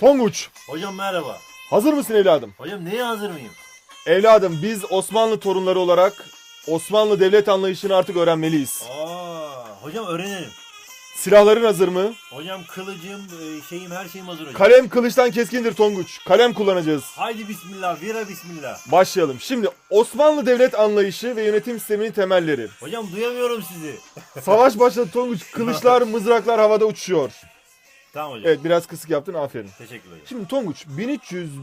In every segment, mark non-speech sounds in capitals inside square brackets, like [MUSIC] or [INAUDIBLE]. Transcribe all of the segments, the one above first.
Tonguç, Hocam merhaba. hazır mısın evladım? Hocam neye hazır mıyım? Evladım biz Osmanlı torunları olarak Osmanlı devlet anlayışını artık öğrenmeliyiz. Aa, hocam öğrenelim. Silahların hazır mı? Hocam kılıcım, e, şeyim, her şeyim hazır hocam. Kalem kılıçtan keskindir Tonguç. Kalem kullanacağız. Haydi bismillah, vira bismillah. Başlayalım. Şimdi Osmanlı devlet anlayışı ve yönetim sisteminin temelleri. Hocam duyamıyorum sizi. Savaş başladı Tonguç. Kılıçlar, mızraklar havada uçuşuyor. Tamam hocam. Evet biraz kısık yaptın aferin. Teşekkür ederim. Şimdi Tonguç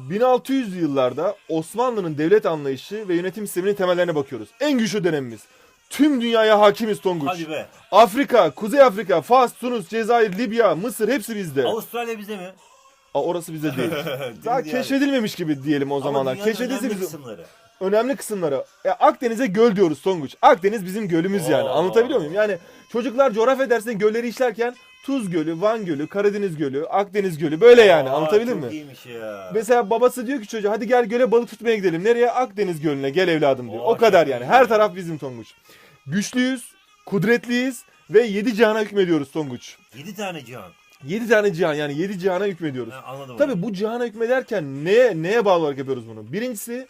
1300-1600 yıllarda Osmanlı'nın devlet anlayışı ve yönetim sisteminin temellerine bakıyoruz. En güçlü dönemimiz. Tüm dünyaya hakimiz Tonguç. Hadi be. Afrika, Kuzey Afrika, Fas, Tunus, Cezayir, Libya, Mısır hepsi bizde. Avustralya bize mi? Aa, orası bize değil. [LAUGHS] Daha Değil yani. keşfedilmemiş gibi diyelim o Ama zamanlar. dünyanın Keşfedilse önemli bizim kısımları. önemli kısımları. E, Akdeniz'e göl diyoruz Tonguç. Akdeniz bizim gölümüz yani. Oo. Anlatabiliyor muyum? Yani çocuklar coğrafya dersinde gölleri işlerken Tuz Gölü, Van Gölü, Karadeniz Gölü, Akdeniz Gölü böyle yani. Aa, Anlatabildim çok mi? iyiymiş ya. Mesela babası diyor ki çocuğa hadi gel göle balık tutmaya gidelim. Nereye? Akdeniz Gölü'ne gel evladım diyor. Oo, o kadar çok yani. iyi. Her taraf bizim Tonguç. Güçlüyüz, kudretliyiz ve yedi cihana hükmediyoruz Tonguç. 7 tane cihan. Yedi tane cihan yani yedi cihana hükmediyoruz. Ha, anladım Tabii bu cihana hükmederken neye neye bağlı olarak yapıyoruz bunu? Birincisi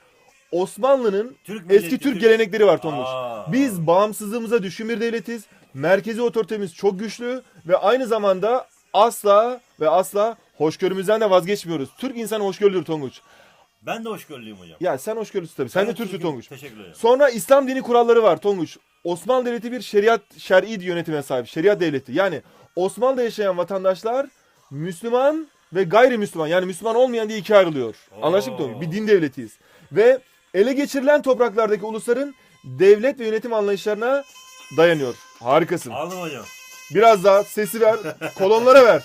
Osmanlı'nın Türk milleti, eski Türk Türk- gelenekleri var Tonguç. Aa. Biz bağımsızlığımıza düşkün bir devletiz. Merkezi otoritemiz çok güçlü ve aynı zamanda asla ve asla hoşgörümüzden de vazgeçmiyoruz. Türk insanı hoşgörülür Tonguç. Ben de hoşgörülüyüm hocam. Ya sen hoşgörülüsün tabii. Sen Ben de Türksün Türk'üm. Tonguç. Teşekkür ederim. Sonra İslam dini kuralları var Tonguç. Osmanlı Devleti bir şeriat, şer'i yönetime sahip. Şeriat devleti. Yani Osmanlı'da yaşayan vatandaşlar Müslüman ve gayrimüsliman yani Müslüman olmayan diye ikiye ayrılıyor. Oo. Anlaştık mı Tonguç? Bir din devletiyiz. Ve ele geçirilen topraklardaki ulusların devlet ve yönetim anlayışlarına dayanıyor. Harikasın. Aldım hocam. Biraz daha sesi ver, kolonlara ver.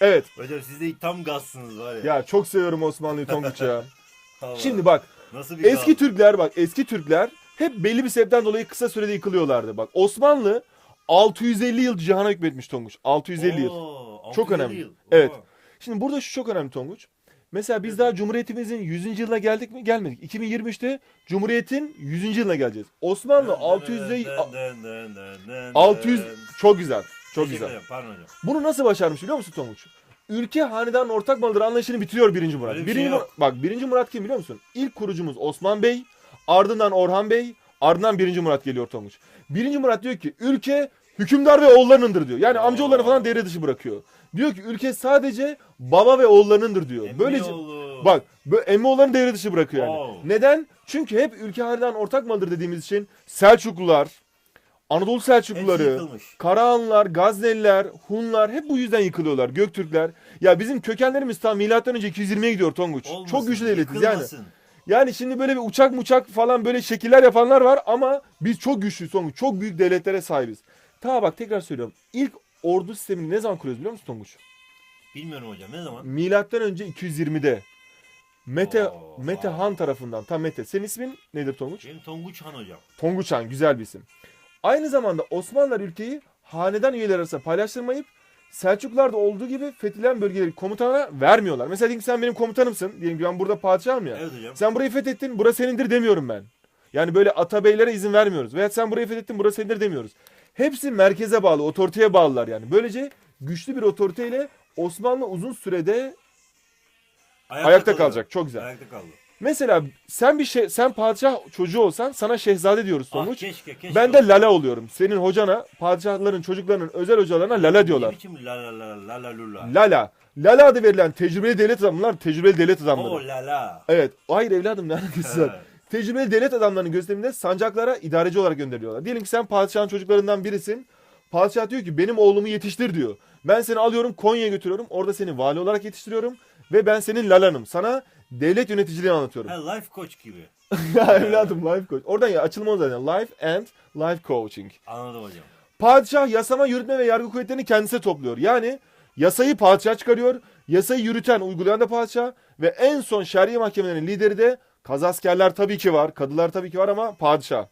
Evet. Hocam siz de tam gazsınız var ya. Ya çok seviyorum Osmanlı'yı Tonguç ya. [LAUGHS] Allah. Şimdi bak Nasıl bir Eski gaz? Türkler bak eski Türkler hep belli bir sebepten dolayı kısa sürede yıkılıyorlardı. Bak Osmanlı 650 yıl cihana hükmetmiş Tonguç. 650 yıl. Oo, Çok 650 önemli. yıl. Evet. Şimdi burada şu çok önemli Tonguç. Mesela biz daha Cumhuriyetimizin 100. yılına geldik mi? Gelmedik. 2023'te Cumhuriyet'in 100. yılına geleceğiz. Osmanlı 600 Dın dın dın dın dın 600 dın. çok güzel. Çok Teşekkür güzel. ederim, Pardon hocam. Bunu nasıl başarmış biliyor musun Tonguç? Ülke hanedanın ortak malıdır anlayışını bitiriyor birinci Murat. Öyle bir şey birinci yok. Murat- bak birinci Murat kim biliyor musun? İlk kurucumuz Osman Bey, ardından Orhan Bey, ardından birinci Murat geliyor Tonguç. Birinci Murat diyor ki ülke hükümdar ve oğullarınındır diyor. Yani Aa. amcaoğulları falan devre dışı bırakıyor. Diyor ki ülke sadece baba ve oğullarınındır diyor. Böylece Emmoğlu. bak böyle emmi oğullarını devre dışı bırakıyor yani. Wow. Neden? Çünkü hep ülke hanedanın ortak malıdır dediğimiz için Selçuklular, Anadolu Selçukluları, Hepsi yıkılmış. Karahanlılar, Gazneliler, Hunlar hep bu yüzden yıkılıyorlar. Göktürkler. Ya bizim kökenlerimiz tam milattan önce 220'ye gidiyor Tonguç. Olmasın, Çok güçlü devletiz yani. yıkılmasın. Yani şimdi böyle bir uçak muçak falan böyle şekiller yapanlar var ama biz çok güçlüyüz Tonguç. Çok büyük devletlere sahibiz. Ta bak tekrar söylüyorum. İlk ordu sistemini ne zaman kuruyoruz biliyor musun Tonguç? Bilmiyorum hocam ne zaman? Milattan önce 220'de. Mete Oo, Mete vay. Han tarafından. Tam Mete. Senin ismin nedir Tonguç? Benim Tonguç Han hocam. Tonguç Han güzel bir isim. Aynı zamanda Osmanlılar ülkeyi hanedan üyeleri arasında paylaştırmayıp Selçuklularda olduğu gibi fethilen bölgeleri komutana vermiyorlar. Mesela diyelim ki sen benim komutanımsın. Diyelim ki ben burada padişahım ya. Evet hocam. Sen burayı fethettin, burası senindir demiyorum ben. Yani böyle atabeylere izin vermiyoruz. Veya sen burayı fethettin, burası senindir demiyoruz. Hepsi merkeze bağlı, otoriteye bağlılar yani. Böylece güçlü bir otoriteyle Osmanlı uzun sürede ayakta kalıyor. kalacak. Çok güzel. Ayakta kaldı. Mesela sen bir şey, sen padişah çocuğu olsan sana şehzade diyoruz Ah, Tonguç. keşke keşke. Ben de lala oluyorum. Senin hocana, padişahların çocuklarının özel hocalarına lala diyorlar. Ne biçim la la la la la lula. Lala. Lala adı verilen tecrübeli devlet adamlar, tecrübeli devlet adamları. O la la. Evet. Hayır evladım ne alakası var? Tecrübeli devlet adamlarının gösteriminde sancaklara idareci olarak gönderiyorlar. Diyelim ki sen padişahın çocuklarından birisin. Padişah diyor ki benim oğlumu yetiştir diyor. Ben seni alıyorum Konya'ya götürüyorum. Orada seni vali olarak yetiştiriyorum. Ve ben senin lalanım. Sana devlet yöneticiliğini anlatıyorum. Ha, life coach gibi. [LAUGHS] ya evladım life coach. Oradan ya açılma zaten. Life and life coaching. Anladım hocam. Padişah yasama, yürütme ve yargı kuvvetlerini kendisine topluyor. Yani yasayı padişah çıkarıyor. Yasayı yürüten, uygulayan da padişah. Ve en son şer'i mahkemelerinin lideri de kazaskerler tabii ki var. Kadılar tabii ki var ama padişah.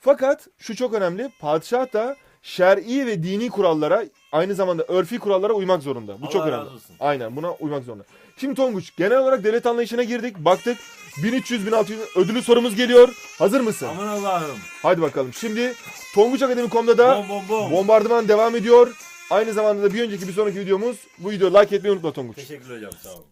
Fakat şu çok önemli. Padişah da şer'i ve dini kurallara aynı zamanda örfi kurallara uymak zorunda. Bu Allah çok önemli. olsun. Aynen buna uymak zorunda. Şimdi Tonguç genel olarak devlet anlayışına girdik. Baktık 1300-1600 ödülü sorumuz geliyor. Hazır mısın? Aman Allah'ım. Hadi bakalım. Şimdi Tonguç Akademi.com'da da Bom bom bom. Bombardıman devam ediyor. Aynı zamanda da bir önceki bir sonraki videomuz bu videoyu like etmeyi unutma Tonguç. Teşekkür hocam sağ olun.